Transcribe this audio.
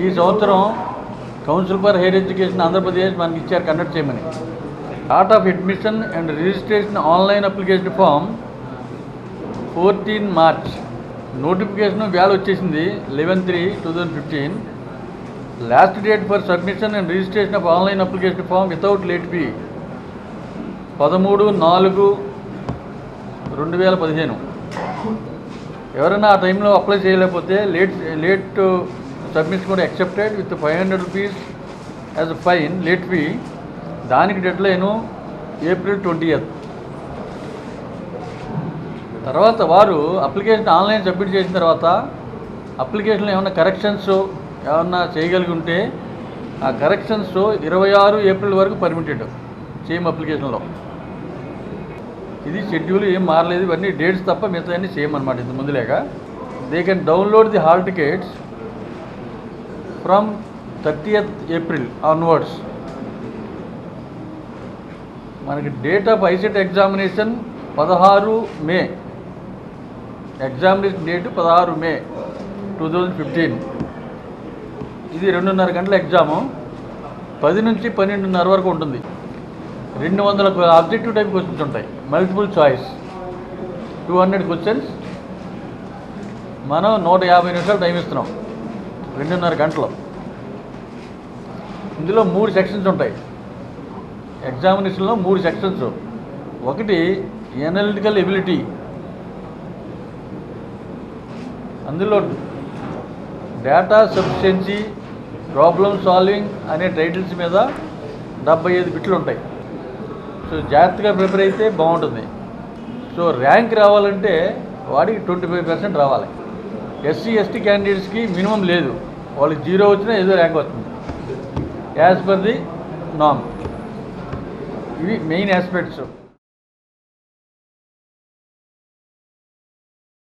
ఈ సంవత్సరం council for higher education Andhra Pradesh మనకి ఇచ్చారు కండక్ట్ చేయమని. Art of admission and registration online application form fourteen March notification వ్యాల్ వచ్చేసింది eleven three two thousand fifteen last date for submission and registration of online application form without late fee పదమూడు నాలుగు రెండు వేల పదిహేను. ఎవరైనా ఆ టైంలో అప్లై చేయలేకపోతే లేట్ లేట్ సబ్మిట్ కూడా accepted with five hundred rupees as fine late fee దానికి డెడ్ లైను ఏప్రిల్ ట్వంటీ తర్వాత వారు అప్లికేషన్ ఆన్లైన్ సబ్మిట్ చేసిన తర్వాత అప్లికేషన్లో ఏమైనా కరెక్షన్స్ ఏమన్నా చేయగలిగి ఉంటే ఆ కరెక్షన్స్ ఇరవై ఆరు ఏప్రిల్ వరకు పర్మిటెడ్ సేమ్ అప్లికేషన్లో ఇది షెడ్యూల్ ఏం మారలేదు ఇవన్నీ డేట్స్ తప్ప మిగతా అన్ని సేమ్ అనమాట ఇంత ముందులేక they can download the hall tickets from thirtieth April onwards. మనకి డేట్ ఆఫ్ ఐసెట్ ఎగ్జామినేషన్ పదహారు మే. ఎగ్జామినేషన్ డేట్ పదహారు మే టూ థౌజండ్ ఫిఫ్టీన్. ఇది రెండున్నర గంటల ఎగ్జాము. పది నుంచి పన్నెండున్నర వరకు ఉంటుంది. రెండు వందల ఆబ్జెక్టివ్ టైప్ క్వశ్చన్స్ ఉంటాయి. Multiple choice. Two hundred questions. మనం నూట యాభై నిమిషాలు టైం ఇస్తున్నాం. రెండున్నర గంటలు. ఇందులో మూడు సెక్షన్స్ ఉంటాయి. ఎగ్జామినేషన్లో మూడు సెక్షన్స్. ఒకటి ఎనలిటికల్ ఎబిలిటీ. అందులో డేటా సఫిషియన్సీ ప్రాబ్లమ్ సాల్వింగ్ అనే టైటిల్స్ మీద డెబ్బై ఐదు బిట్లు ఉంటాయి. సో జాగ్రత్తగా ప్రిపేర్ అయితే బాగుంటుంది. సో ర్యాంక్ రావాలంటే వాడికి ట్వంటీ ఫైవ్ పర్సెంట్ రావాలి. ఎస్సీ ఎస్టీ క్యాండిడేట్స్కి మినిమం లేదు. వాళ్ళకి జీరో వచ్చినా ఏదో ర్యాంక్ వస్తుంది. యాజ్ పర్ ది నామ్ ఇవి మెయిన్ ఆస్పెక్ట్స్